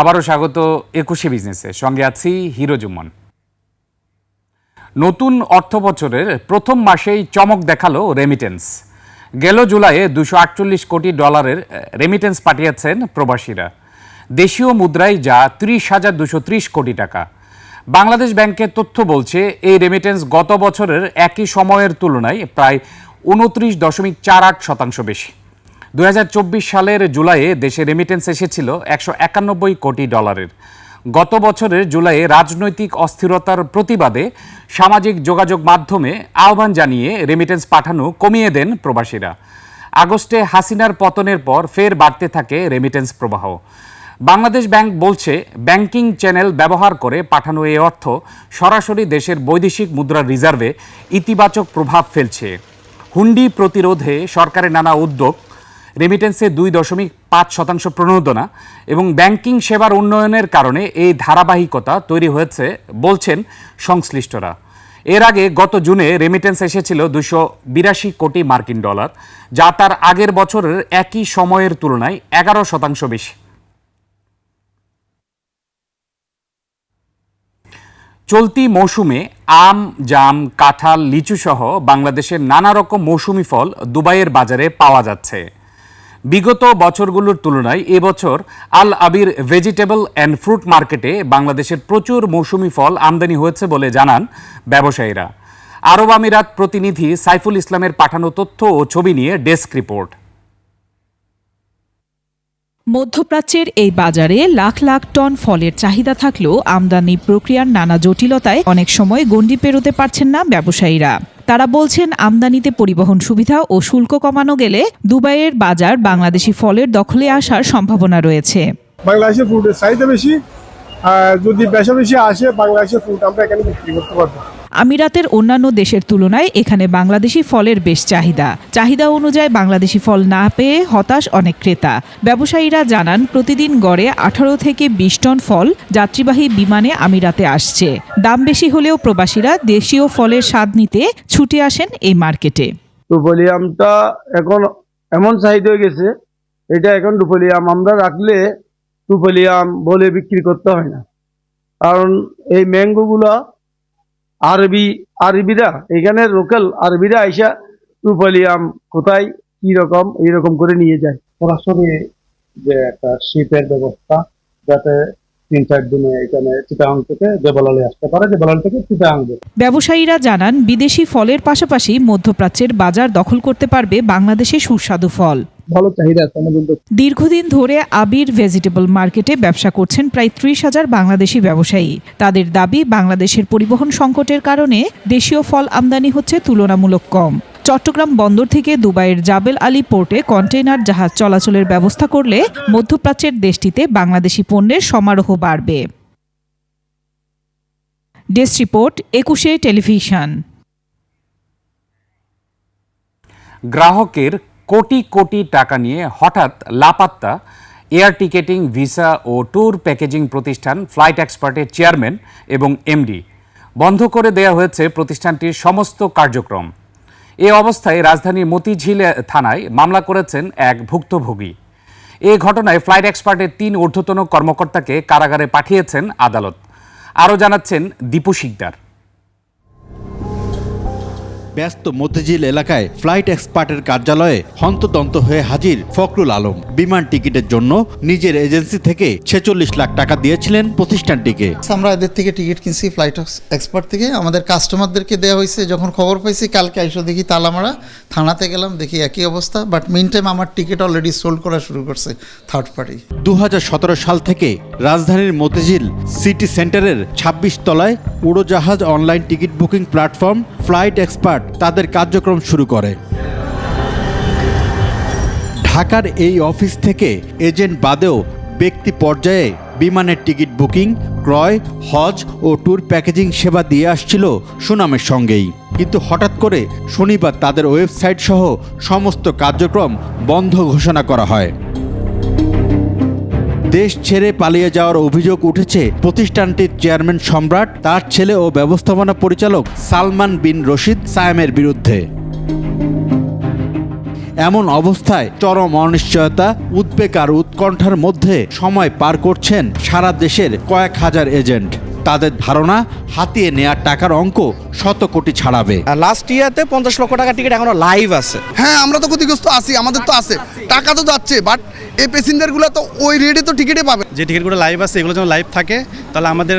আবারও স্বাগত একুশে বিজনেসে। সঙ্গে আছি হিরো জুম্মন নতুন অর্থ বছরের প্রথম মাসেই চমক দেখাল রেমিটেন্স গেল জুলাইয়ে দুশো আটচল্লিশ কোটি ডলারের রেমিটেন্স পাঠিয়েছেন প্রবাসীরা। দেশীয় মুদ্রায় যা ত্রিশ হাজার দুশো ত্রিশ কোটি টাকা। বাংলাদেশ ব্যাংকের তথ্য বলছে, এই রেমিটেন্স গত বছরের একই সময়ের তুলনায় প্রায় উনত্রিশ দশমিক চার আট শতাংশ বেশি। দু হাজার চব্বিশ সালের জুলাইয়ে দেশে রেমিটেন্স এসেছিল একশো একানব্বই কোটি ডলারের। গত বছরের জুলাইয়ে রাজনৈতিক অস্থিরতার প্রতিবাদে সামাজিক যোগাযোগ মাধ্যমে আহ্বান জানিয়ে রেমিটেন্স পাঠানো কমিয়ে দেন প্রবাসীরা। আগস্টে হাসিনার পতনের পর ফের বাড়তে থাকে রেমিটেন্স প্রবাহ। বাংলাদেশ ব্যাংক বলছে, ব্যাংকিং চ্যানেল ব্যবহার করে পাঠানো এই অর্থ সরাসরি দেশের বৈদেশিক মুদ্রা রিজার্ভে ইতিবাচক প্রভাব ফেলছে। হুন্ডি প্রতিরোধে সরকারের নানা উদ্যোগ রেমিটেন্সে দুই দশমিক পাঁচ শতাংশ প্রণোদনা এবং ব্যাংকিং সেবার উন্নয়নের কারণে এই ধারাবাহিকতা তৈরি হয়েছে বলছেন সংশ্লিষ্টরা। এর আগে গত জুনে রেমিটেন্স এসেছিল দুশো বিরাশি কোটি মার্কিন ডলার, যা তার আগের বছরের একই সময়ের তুলনায় এগারো শতাংশ বেশি। চলতি মৌসুমে আম, জাম, কাঁঠাল লিচু সহ বাংলাদেশের নানা রকম মৌসুমি ফল দুবাইয়ের বাজারে পাওয়া যাচ্ছে। বিগত বছরগুলোর তুলনায় এবছর Al Aweer vegetable and fruit মার্কেটে বাংলাদেশের প্রচুর মৌসুমি ফল আমদানি হয়েছে বলে জানান ব্যবসায়ীরা। আরব আমিরাত প্রতিনিধি সাইফুল ইসলামের পাঠানো তথ্য ও ছবি নিয়ে ডেস্ক রিপোর্ট। মধ্যপ্রাচ্যের এই বাজারে লাখ লাখ টন ফলের চাহিদা থাকলেও আমদানি প্রক্রিয়ার নানা জটিলতায় অনেক সময় গণ্ডি পেরোতে পারছেন না ব্যবসায়ীরা। তারা বলছেন, আমদানিতে পরিবহন সুবিধা ও শুল্ক কমানো গেলে দুবাইয়ের বাজার বাংলাদেশি ফলের দখলে আসার সম্ভাবনা রয়েছে। বাংলাদেশের ফুডের চাহিদা বেশি যদি বেশা বেশি আসে বাংলাদেশের ফুড আমরা এখানে বিক্রি করতে পারব। আমিরাতের অন্যান্য দেশের তুলনায় এখানে বাংলাদেশি ফলের বেশ চাহিদা। চাহিদা অনুযায়ী বাংলাদেশি ফল না পেয়ে হতাশ অনেক ক্রেতা। ব্যবসায়ীরা জানান, প্রতিদিন গড়ে আঠারো থেকে বিশ টন ফল যাত্রীবাহী বিমানে আমিরাতে আসছে। দাম বেশি হলেও প্রবাসীরা দেশীয় ফলের স্বাদ নিতে ছুটে আসেন এই মার্কেটে। ডুপোলিয়ামটা এখন এমন চাহিদা হয়ে গেছে, এটা এখন ডুপোলিয়াম আমরা রাখলে ডুপোলিয়াম বলে বিক্রি করতে হয় না। কারণ এই ম্যাঙ্গোগুলা আরবি, আরবিরা, এখানে লোকাল আরবিরা আইসা ডুপোলিয়াম কোথায়, কি রকম, এইরকম করে নিয়ে যায়। সরাসরি যে একটা শিপের ব্যবস্থা, যাতে থেকে আসতে পারে থেকে ব্যবসায়ীরা জানান, বিদেশি ফলের পাশাপাশি মধ্যপ্রাচ্যের বাজার দখল করতে পারবে বাংলাদেশে সুস্বাদু ফল। ভালো চাহিদা আছে আমাদের দীর্ঘদিন ধরে আবির ভেজিটেবল মার্কেটে ব্যবসা করছেন প্রায় ত্রিশ হাজার বাংলাদেশি ব্যবসায়ী। তাদের দাবি বাংলাদেশের পরিবহন সংকটের কারণে দেশীয় ফল আমদানি হচ্ছে তুলনামূলক কম। চট্টগ্রাম বন্দর থেকে দুবাইয়ের জাবেল আলী পোর্টে কন্টেইনার জাহাজ চলাচলের ব্যবস্থা করলে মধ্যপ্রাচ্যের দেশটিতে বাংলাদেশি পণ্যের সমারোহ বাড়বে। Desk report Ekushey television. গ্রাহকের কোটি কোটি টাকা নিয়ে হঠাৎ লাপাত্তা, এয়ার টিকেটিং, ভিসা ও ট্যুর প্যাকেজিং প্রতিষ্ঠান ফ্লাইট এক্সপার্টের চেয়ারম্যান এবং এমডি বন্ধ করে দেয়া হয়েছে প্রতিষ্ঠানটির সমস্ত কার্যক্রম। এ অবস্থায় রাজধানীর মতিঝিল থানায় মামলা করেছেন এক ভুক্তভোগী। এ ঘটনায় ফ্লাইট এক্সপার্টের তিন ঊর্ধ্বতন কর্মকর্তাকে কারাগারে পাঠিয়েছেন আদালত। আরও জানাচ্ছেন দীপু শিকদার। ব্যস্ত মতিঝিল এলাকায় ফ্লাইট এক্সপার্টের কার্যালয়ে হন্তদন্ত হয়ে হাজির ফখরুল আলম। বিমান টিকিটের জন্য নিজের এজেন্সি থেকে ছেচল্লিশ লাখ টাকা দিয়েছিলেন প্রতিষ্ঠানটিকে। আমরা এদের থেকে টিকিট কিনছি ফ্লাইট এক্সপার্ট থেকে। আমাদের কাস্টমারদেরকে দেওয়া হয়েছে যখন খবর পাইছি কালকে আইসো দেখি তালামারা থানাতে গেলাম দেখি একই অবস্থা বাট মিন টাইম আমার টিকিট অলরেডি সোল্ড করা শুরু করছে থার্ড পার্টি দু হাজার সতেরো সাল থেকে রাজধানীর মতিঝিল সিটি সেন্টারের ২৬ তলায় উড়োজাহাজ online ticket booking platform flight expert তাদের কার্যক্রম শুরু করে। ঢাকার এই অফিস থেকে এজেন্ট বাদেও ব্যক্তি পর্যায়ে বিমানের টিকিট বুকিং, ক্রয়, হজ ও ট্যুর প্যাকেজিং সেবা দিয়ে আসছিল সুনামের সঙ্গেই। কিন্তু হঠাৎ করে শনিবার তাদের ওয়েবসাইট সহ সমস্ত কার্যক্রম বন্ধ ঘোষণা করা হয়। দেশ ছেড়ে পালিয়ে যাওয়ার অভিযোগ উঠেছে প্রতিষ্ঠানটির চেয়ারম্যান সম্রাট, তার ছেলে ও ব্যবস্থাপনা পরিচালক সালমান বিন রশিদ সায়েমের বিরুদ্ধে। এমন অবস্থায় চরম অনিশ্চয়তা, উদ্বেগ আর উৎকণ্ঠার মধ্যে সময় পার করছেন সারা দেশের কয়েক হাজার এজেন্ট। তাদের ধারণা হাতিয়ে নেয়ার টাকার অঙ্ক শত কোটি ছাড়াবে। লাস্ট ইয়ারতে পঞ্চাশ লক্ষ টাকা টিকিট এখনও লাইভ আছে। হ্যাঁ আমরা তো ক্ষতিগ্রস্ত আছি আমাদের তো আছে। টাকা তো যাচ্ছে বাট এই প্যাসেঞ্জারগুলো তো ওই রেটে তো টিকিটে পাবে। যে টিকিটগুলো লাইভ আছে এগুলো যেন লাইভ থাকে তাহলে আমাদের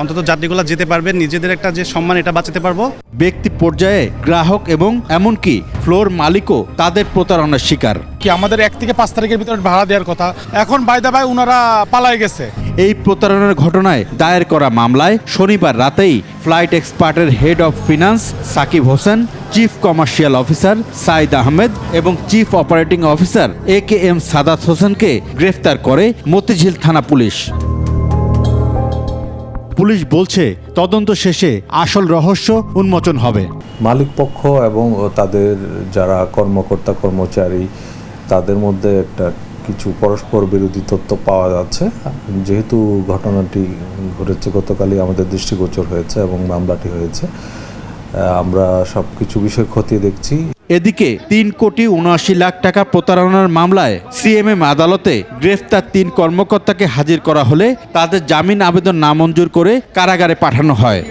অন্তত যাত্রীগুলো যেতে পারবে নিজেদের একটা যে সম্মান এটা বাঁচাতে পারব। ব্যক্তি পর্যায়ে গ্রাহক এবং এমনকি ফ্লোর মালিকও তাদের প্রতারণার শিকার। কি আমাদের এক থেকে পাঁচ তারিখের ভিতরে ভাড়া দেওয়ার কথা? এখন বাইদা ভাই ওনারা পালাই গেছে। এই প্রতারণার ঘটনায় দায়ের করা মামলায় শনিবার রাতেই flight এক্সপার্টের head of finance Sakib Hossain chief commercial officer Saeed Ahmed এবং chief operating officer A K M Sadat হোসেনকে গ্রেফতার করে মতিঝিল থানা পুলিশ। পুলিশ বলছে তদন্ত শেষে আসল রহস্য উন্মোচন হবে। মালিক পক্ষ এবং তাদের যারা কর্মকর্তা কর্মচারী তাদের মধ্যে একটা কিছু পরস্পর বিরোধী তথ্য পাওয়া যাচ্ছে। যেহেতু ঘটনাটি ঘটেছে, গতকালই আমাদের দৃষ্টিগোচর হয়েছে এবং মামলাটি হয়েছে। আমরা সব কিছু বিষয় খতিয়ে দেখছি। এদিকে তিন কোটি উনআশি লাখ টাকা প্রতারণার মামলায় সিএমএম আদালতে গ্রেফতার তিন কর্মকর্তাকে হাজির করা হলে তাদের জামিন আবেদন নামঞ্জুর করে কারাগারে পাঠানো হয়।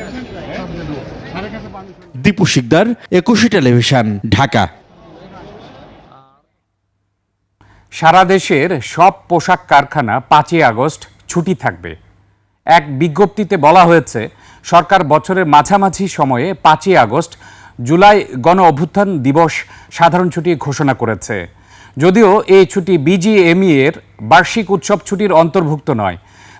দীপু শিকদার, একুশে টেলিভিশন, ঢাকা। সারা দেশের সব পোশাক কারখানা পাঁচই আগস্ট ছুটি থাকবে। এক বিজ্ঞপ্তিতে বলা হয়েছে, সরকার বছরের মাঝামাঝি সময়ে পাঁচই আগস্ট জুলাই গণ অভ্যুত্থান দিবস সাধারণ ছুটি ঘোষণা করেছে। যদিও এই ছুটি বিজিএমই এর বার্ষিক উৎসব ছুটির অন্তর্ভুক্ত নয়,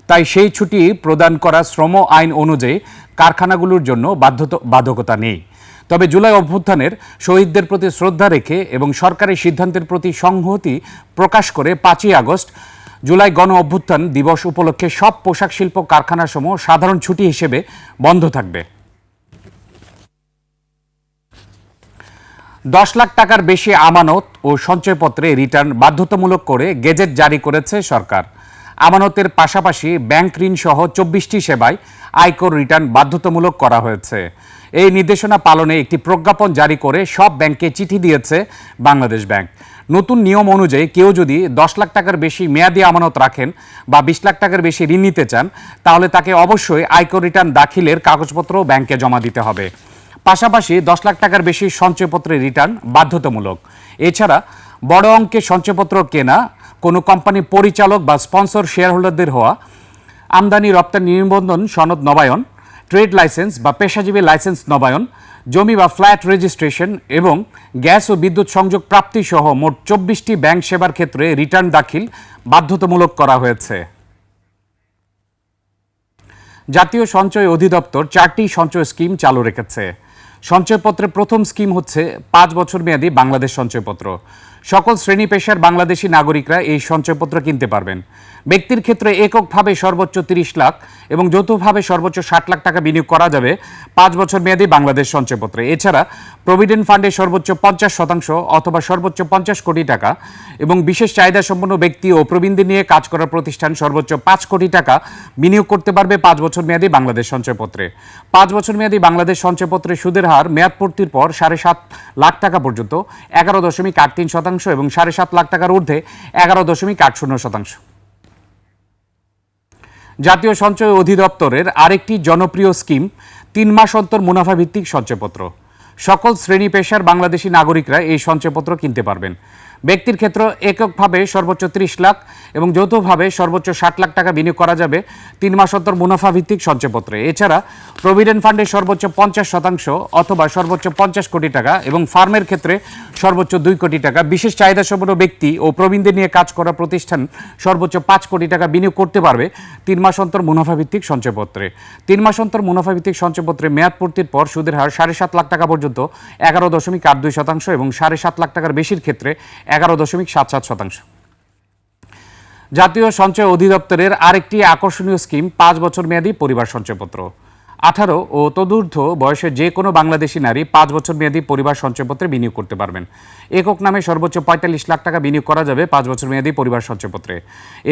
তাই সেই ছুটি প্রদান করা শ্রম আইন অনুযায়ী কারখানাগুলোর জন্য বাধ্যত, বাধকতা নেই। তবে জুলাই অভ্যুত্থানের শহীদদের প্রতি শ্রদ্ধা রেখে এবং সরকারের সিদ্ধান্তের প্রতি সংহতি প্রকাশ করে পাঁচই আগস্ট জুলাই গণ অভ্যুত্থান দিবস উপলক্ষে সব পোশাক শিল্প কারখানাসমূহ সাধারণ ছুটি হিসেবে বন্ধ থাকবে। দশ লাখ টাকার বেশি আমানত ও সঞ্চয়পত্রে রিটার্ন বাধ্যতামূলক করে গেজেট জারি করেছে সরকার। আমানতের পাশাপাশি ব্যাংক ঋণ সহ চব্বিশটি সেবায় আয়কর রিটার্ন বাধ্যতামূলক করা হয়েছে। এই নির্দেশনা পালনে একটি প্রজ্ঞাপন জারি করে সব ব্যাংকে চিঠি দিয়েছে বাংলাদেশ ব্যাংক। নতুন নিয়ম অনুযায়ী কেউ যদি দশ লাখ টাকার বেশি মেয়াদি আমানত রাখেন বা বিশ লাখ টাকার বেশি ঋণ নিতে চান, তাহলে তাকে অবশ্যই আয়কর রিটার্ন দাখিলের কাগজপত্র ব্যাংকে জমা দিতে হবে। পাশাপাশি দশ লাখ টাকার বেশি সঞ্চয়পত্রের রিটার্ন বাধ্যতামূলক। এছাড়া বড় অঙ্কের সঞ্চয়পত্র কেনা কোনো কোম্পানি পরিচালক বা স্পন্সর শেয়ারহোল্ডারদের হওয়া, আমদানি রপ্তানি নিবন্ধন সনদ নবায়ন, ট্রেড লাইসেন্স বা পেশাজীবী লাইসেন্স নবায়ন, জমি বা ফ্ল্যাট রেজিস্ট্রেশন এবং গ্যাস ও বিদ্যুৎ সংযোগ প্রাপ্তি সহ মোট চব্বিশটি ব্যাংক সেবার ক্ষেত্রে রিটার্ন দাখিল বাধ্যতামূলক করা হয়েছে। জাতীয় সঞ্চয় অধিদপ্তর চারটি সঞ্চয় স্কিম চালু রেখেছে। সঞ্চয়পত্রের প্রথম স্কিম হচ্ছে পাঁচ বছর মেয়াদী বাংলাদেশ সঞ্চয়পত্র। সকল শ্রেণি পেশার বাংলাদেশি নাগরিকরা এই সঞ্চয়পত্র কিনতে পারবেন। ব্যক্তির ক্ষেত্রে এককভাবে সর্বোচ্চ তিরিশ লাখ এবং যৌথভাবে সর্বোচ্চ ষাট লাখ টাকা বিনিয়োগ করা যাবে পাঁচ বছর মেয়াদী বাংলাদেশ সঞ্চয়পত্রে। এছাড়া প্রভিডেন্ট ফান্ডে সর্বোচ্চ পঞ্চাশ শতাংশ অথবা সর্বোচ্চ পঞ্চাশ কোটি টাকা এবং বিশেষ চাহিদা সম্পন্ন ব্যক্তি ও প্রবীণদের নিয়ে কাজ করার প্রতিষ্ঠান সর্বোচ্চ পাঁচ কোটি টাকা বিনিয়োগ করতে পারবে পাঁচ বছর মেয়াদী বাংলাদেশ সঞ্চয়পত্রে। পাঁচ বছর মেয়াদী বাংলাদেশ সঞ্চয়পত্রের সুদের হার মেয়াদ পূর্তির পর সাড়ে সাত লাখ টাকা পর্যন্ত, এগারো দশমিক আট তিন শতাংশ এবং সাড়ে সাত লাখ টাকার ঊর্ধ্বে এগারো দশমিক আট শূন্য শতাংশ। জাতীয় সঞ্চয় অধিদপ্তরের আরেকটি জনপ্রিয় স্কিম তিন মাস অন্তর মুনাফা ভিত্তিক সঞ্চয়পত্র। সকল শ্রেণি পেশার বাংলাদেশি নাগরিকরা এই সঞ্চয়পত্র কিনতে পারবেন। ব্যক্তির ক্ষেত্রে এককভাবে সর্বোচ্চ ত্রিশ লাখ এবং যৌথভাবে সর্বোচ্চ ষাট লাখ টাকা বিনিয়োগ করা যাবে। তিন মাস অন্তর মুনাফা ভিত্তিক সঞ্চয়পত্রে। এছাড়া প্রভিডেন্ট ফান্ডে সর্বোচ্চ পঞ্চাশ শতাংশ অথবা সর্বোচ্চ পঞ্চাশ কোটি টাকা এবং ফার্মের ক্ষেত্রে সর্বোচ্চ দুই কোটি টাকা। বিশেষ চাহিদা সম্পন্ন ব্যক্তি ও প্রবীণদের নিয়ে কাজ করা প্রতিষ্ঠান সর্বোচ্চ পাঁচ কোটি টাকা বিনিয়োগ করতে পারবে তিন মাস অন্তর মুনাফা ভিত্তিক সঞ্চয়পত্রে। তিন মাস অন্তর মুনাফা ভিত্তিক সঞ্চয়পত্রে মেয়াদ পূর্তির পর সুদের হার সাড়ে সাত লাখ টাকা পর্যন্ত এগারো দশমিক আট দুই শতাংশ এবং সাড়ে সাত লাখ টাকার বেশির ক্ষেত্রে এগারো দশমিক সাত সাত শতাংশ। জাতীয় সঞ্চয় অধিদপ্তরের আরেকটি আকর্ষণীয় স্কিম, পাঁচ বছর মেয়াদী পরিবার সঞ্চয়পত্র। আঠারো ও তদূর্ধ্ব বয়সের যে কোনো বাংলাদেশি নারী পাঁচ বছর মেয়াদী পরিবার সঞ্চয়পত্রে বিনিয়োগ করতে পারবেন। একক নামে সর্বোচ্চ পঁয়তাল্লিশ লাখ টাকা বিনিয়োগ করা যাবে পাঁচ বছর মেয়াদী পরিবার সঞ্চয়পত্রে।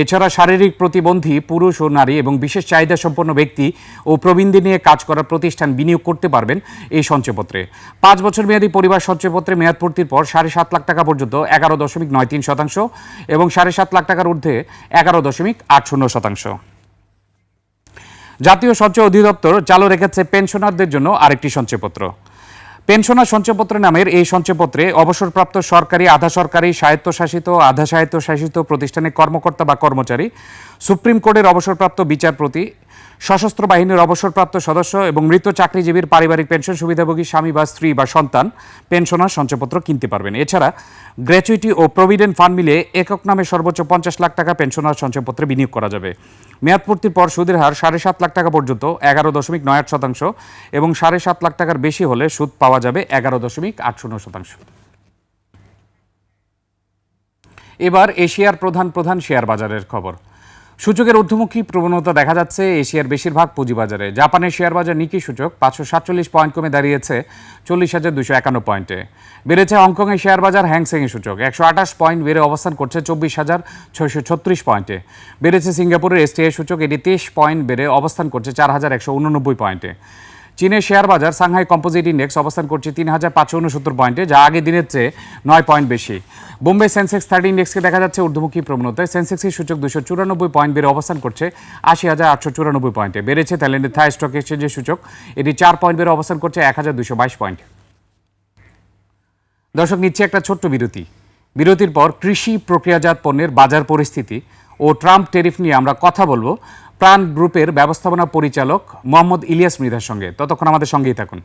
এছাড়া শারীরিক প্রতিবন্ধী পুরুষ ও নারী এবং বিশেষ চাহিদা সম্পন্ন ব্যক্তি ও প্রবীণদের নিয়ে কাজ করার প্রতিষ্ঠান বিনিয়োগ করতে পারবেন এই সঞ্চয়পত্রে। পাঁচ বছর মেয়াদী পরিবার সঞ্চয়পত্রে মেয়াদ পূর্তির পর সাড়ে সাত লাখ টাকা পর্যন্ত এগারো দশমিক নয় তিন শতাংশ এবং সাড়ে সাত লাখ টাকার ঊর্ধ্বে এগারো দশমিক আট শূন্য শতাংশ। জাতীয় সঞ্চয় অধিদপ্তর চালু রেখেছে পেনশনারদের জন্য আরেকটি সঞ্চয়পত্র। পেনশনার সঞ্চয়পত্র নামের এই সঞ্চয়পত্রে অবসরপ্রাপ্ত সরকারি, আধা সরকারি, স্বায়ত্তশাসিত, আধা স্বায়ত্তশাসিত প্রতিষ্ঠানের কর্মকর্তা বা কর্মচারী, সুপ্রিম কোর্টের অবসরপ্রাপ্ত বিচারপতি সশস্ত্র বাহিনীর অবসরপ্রাপ্ত সদস্য এবং মৃত চাকরিজীবীর পারিবারিক পেনশন সুবিধাভোগী স্বামী বা স্ত্রী বা সন্তান পেনশনার সঞ্চয়পত্র কিনতে পারবেন। এছাড়া গ্র্যাচুইটি ও প্রভিডেন্ট ফান্ড মিলিয়ে একক নামে সর্বোচ্চ পঞ্চাশ লাখ টাকা পেনশনার সঞ্চয়পত্রে বিনিয়োগ করা যাবে। মেয়াদ পূর্তির পর সুদের হার সাড়ে সাত লাখ টাকা পর্যন্ত, এগারো দশমিক নয় আট শতাংশ এবং সাড়ে সাত লাখ টাকার বেশি হলে সুদ পাওয়া যাবে এগারো দশমিক আট শূন্য শতাংশ। এবার এশিয়ার প্রধান প্রধান শেয়ার বাজারের খবর। সূচকের ঊর্ধ্বমুখী প্রবণতা দেখা যাচ্ছে এশিয়ার বেশিরভাগ পুঁজিবাজারে। জাপানের শেয়ার বাজার নিকি সূচক পাঁচশো সাতচল্লিশ পয়েন্ট কমে দাঁড়িয়েছে চল্লিশ হাজার দুশো একান্ন পয়েন্টে। বেড়েছে হংকংয়ের শেয়ার বাজার হ্যাংসেংয়ের সূচক একশো আঠাশ পয়েন্ট বেড়ে অবস্থান করছে চব্বিশ হাজার ছয়শো ছত্রিশ পয়েন্টে। বেড়েছে সিঙ্গাপুরের এসটিআই সূচক এটি তেইশ পয়েন্ট বেড়ে অবস্থান করছে চার হাজার একশো উননব্বই পয়েন্টে। চীনের শেয়ার বাজার সাংহাই কম্পোজিট ইন্ডেক্স অবস্থান করছে তিন হাজার পাঁচশো উনসত্তর পয়েন্টে, যা আগের দিনের চেয়ে নয় পয়েন্ট বেশি। বোম্বে সেন্সেক্স থার্টি ইন্ডেক্সকে দেখা যাচ্ছে ঊর্ধ্বমুখী প্রবণতায়। সেন্সেক্সের সূচক দুশো চুরানব্বই পয়েন্ট বেড়ে অবস্থান করছে আশি হাজার আটশো চুরানব্বই পয়েন্টে। বেড়েছে থাইল্যান্ডের থাই স্টক এক্সচেঞ্জের সূচক। এটি চার পয়েন্ট বেড়ে অবস্থান করছে এক হাজার দুশো বাইশ পয়েন্ট। দর্শক, নিচ্ছে একটা ছোট্ট বিরতি। বিরতির পর কৃষি প্রক্রিয়াজাত পণ্যের বাজার পরিস্থিতি ও ট্রাম্প টেরিফ নিয়ে আমরা কথা বলব। প্রাণ গ্রুপের ব্যবস্থাপনা পরিচালক মোহাম্মদ ইলিয়াস মৃধার সঙ্গে। ততক্ষণ আমাদের সঙ্গেই থাকুন।